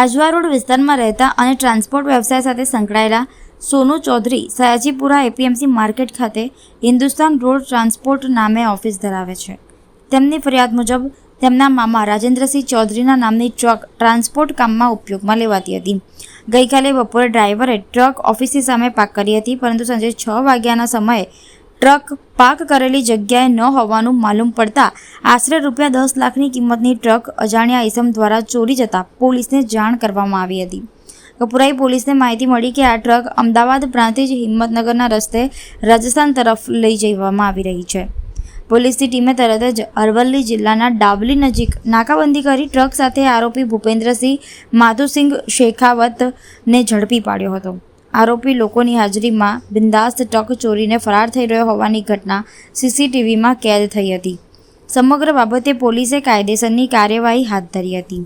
Ajwa road વિસ્તારમાં રહેતા અને ટ્રાન્સપોર્ટ વ્યવસાય સાથે સંકળાયેલા સોનુ ચૌધરી સયાજીપુરા એપીએમસી માર્કેટ ખાતે હિન્દુસ્તાન રોડ ટ્રાન્સપોર્ટ નામે ઓફિસ ધરાવે છે. તેમની ફરિયાદ મુજબ તેમના મામા રાજેન્દ્રસિંહ ચૌધરીના નામની ટ્રક ટ્રાન્સપોર્ટ કામમાં ઉપયોગમાં લેવાતી હતી. ગઈકાલે બપોરે ડ્રાઈવરે ટ્રક ઓફિસની સામે પાક કરી હતી, પરંતુ સાંજે છ વાગ્યાના સમયે ટ્રક પાક કરેલી જગ્યાએ ન હોવાનું માલુમ પડતા આશરે રૂપિયા દસ લાખની કિંમતની ટ્રક અજાણ્યા ઇસમ દ્વારા ચોરી જતાં પોલીસને જાણ કરવામાં આવી હતી. કપુરાઈ પોલીસને માહિતી મળી કે આ ટ્રક અમદાવાદ પ્રાંતિજ હિંમતનગરના રસ્તે રાજસ્થાન તરફ લઈ જવામાં આવી રહી છે. પોલીસની ટીમે તરત જ અરવલ્લી જિલ્લાના ડાબલી નજીક નાકાબંધી કરી ટ્રક સાથે આરોપી ભૂપેન્દ્રસિંહ માધુસિંહ શેખાવતને ઝડપી પાડ્યો હતો. આરોપી લોકોની હાજરીમાં બિંદાસ્ત ટક ચોરીને ફરાર થઈ રહ્યો હોવાની ઘટના સીસીટીવીમાં કેદ થઈ હતી. સમગ્ર બાબતે પોલીસે કાયદેસરની કાર્યવાહી હાથ ધરી હતી.